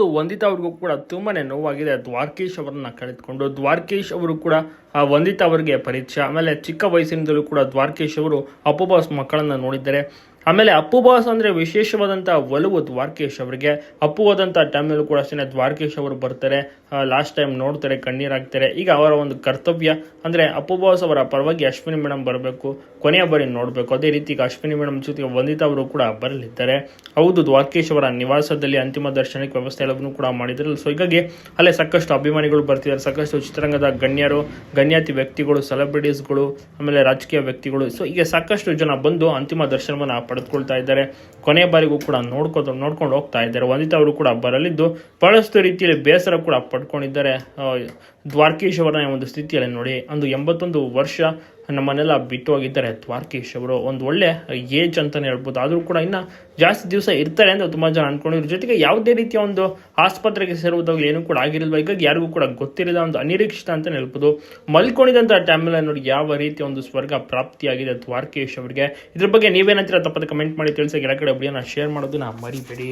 ಹೌದು ವಂದಿತಾ ಅವ್ರಿಗೂ ಕೂಡ ತುಂಬಾನೇ ನೋವಾಗಿದೆ. ದ್ವಾರಕೀಶ್ ಅವರನ್ನ ಕಳೆದುಕೊಂಡು ದ್ವಾರಕೀಶ್ ಅವರು ಕೂಡ ವಂದಿತಾ ಅವರಿಗೆ ಪರಿಚಯ ಆಮೇಲೆ ಚಿಕ್ಕ ವಯಸ್ಸಿನಿಂದಲೂ ಕೂಡ ದ್ವಾರಕೇಶ್ ಅವರು ಅಪ್ಪು ಬಾಸ್ ಮಕ್ಕಳನ್ನ ನೋಡಿದ್ದಾರೆ. ಆಮೇಲೆ ಅಪ್ಪು ಬಾಸ್ ಅಂದ್ರೆ ವಿಶೇಷವಾದಂಥ ಒಲವು ದ್ವಾರಕೇಶ್ ಅವರಿಗೆ. ಅಪ್ಪು ಹೋದಂಥ ಟೈಮಲ್ಲೂ ಕೂಡ ಅಷ್ಟೇ ದ್ವಾರಕೇಶ್ ಅವರು ಬರ್ತಾರೆ. ಲಾಸ್ಟ್ ಟೈಮ್ ನೋಡ್ತಾರೆ ಕಣ್ಣೀರಾಗ್ತಾರೆ ಈಗ ಅವರ ಒಂದು ಕರ್ತವ್ಯ ಅಂದ್ರೆ ಅಪ್ಪುಬಾಸ್ ಅವರ ಪರವಾಗಿ ಅಶ್ವಿನಿ ಮೇಡಮ್ ಬರಬೇಕು. ಕೊನೆಯ ಬಾರಿ ನೋಡಬೇಕು. ಅದೇ ರೀತಿ ಈಗ ಅಶ್ವಿನಿ ಮೇಡಮ್ ಜೊತೆಗೆ ವಂದಿತಾ ಅವರು ಕೂಡ ಬರಲಿದ್ದಾರೆ. ಹೌದು, ದ್ವಾರಕೇಶ್ ಅವರ ನಿವಾಸದಲ್ಲಿ ಅಂತಿಮ ದರ್ಶನಕ್ಕೆ ವ್ಯವಸ್ಥೆ ಎಲ್ಲವನ್ನೂ ಕೂಡ ಮಾಡಿದ್ರು ಸೊ ಹೀಗಾಗಿ ಅಲ್ಲೇ ಸಾಕಷ್ಟು ಅಭಿಮಾನಿಗಳು ಬರ್ತಿದ್ದಾರೆ. ಸಾಕಷ್ಟು ಚಿತ್ರರಂಗದ ಗಣ್ಯರು ಗಣ್ಯಾತಿ ವ್ಯಕ್ತಿಗಳು ಸೆಲೆಬ್ರಿಟೀಸ್ಗಳು ಆಮೇಲೆ ರಾಜಕೀಯ ವ್ಯಕ್ತಿಗಳು. ಸೊ ಹೀಗೆ ಸಾಕಷ್ಟು ಜನ ಬಂದು ಅಂತಿಮ ದರ್ಶನವನ್ನು ಪಡೆದುಕೊಳ್ತಾ ಇದ್ದಾರೆ. ಕೊನೆ ಬಾರಿಗೂ ಕೂಡ ನೋಡ್ಕೊ ನೋಡ್ಕೊಂಡು ಹೋಗ್ತಾ ಇದ್ದಾರೆ. ವಂದಿತಾ ಅವರು ಕೂಡ ಬರಲಿದ್ದು ಬಹಳಷ್ಟು ರೀತಿಯಲ್ಲಿ ಬೇಸರ ಕೂಡ ಪಡ್ಕೊಂಡಿದ್ದಾರೆ. ದ್ವಾರಕೀಶ್ ಅವರ ಒಂದು ಸ್ಥಿತಿಯಲ್ಲಿ ನೋಡಿ ಒಂದು ಎಂಬತ್ತೊಂದು ವರ್ಷ ನಮ್ಮನ್ನೆಲ್ಲ ಬಿಟ್ಟು ಹೋಗಿದ್ದಾರೆ. ದ್ವಾರಕೀಶ್ ಅವರು ಒಂದು ಒಳ್ಳೆ ಏಜ್ ಅಂತಲೇ ಹೇಳ್ಬೋದು. ಆದರೂ ಕೂಡ ಇನ್ನ ಜಾಸ್ತಿ ದಿವಸ ಇರ್ತಾರೆ ಅಂತ ತುಂಬ ಜನ ಅಂದ್ಕೊಂಡಿದ್ರು ಜೊತೆಗೆ ಯಾವುದೇ ರೀತಿಯ ಒಂದು ಆಸ್ಪತ್ರೆಗೆ ಸೇರುವುದಾಗಲಿ ಏನೂ ಕೂಡ ಆಗಿರಲಿಲ್ಲ. ಹೀಗಾಗಿ ಯಾರಿಗೂ ಕೂಡ ಗೊತ್ತಿರಲಿಲ್ಲ. ಒಂದು ಅನಿರೀಕ್ಷಿತ ಅಂತಲೇ ಹೇಳ್ಬೋದು. ಮಲ್ಕೊಂಡಿದ್ದಂಥ ಟೈಮಲ್ಲಿ ನೋಡಿ ಯಾವ ರೀತಿಯ ಒಂದು ಸ್ವರ್ಗ ಪ್ರಾಪ್ತಿಯಾಗಿದೆ ದ್ವಾರಕೀಶ್ ಅವರಿಗೆ. ಇದ್ರ ಬಗ್ಗೆ ನೀವೇನಂತೀರ ತಪ್ಪದ ಕಮೆಂಟ್ ಮಾಡಿ. ತಿಳಿಸಿ ಕೆಳಗಡೆ ವಿಡಿಯೋನ ಶೇರ್ ಮಾಡೋದನ್ನ ಮರಿಬೇಡಿ.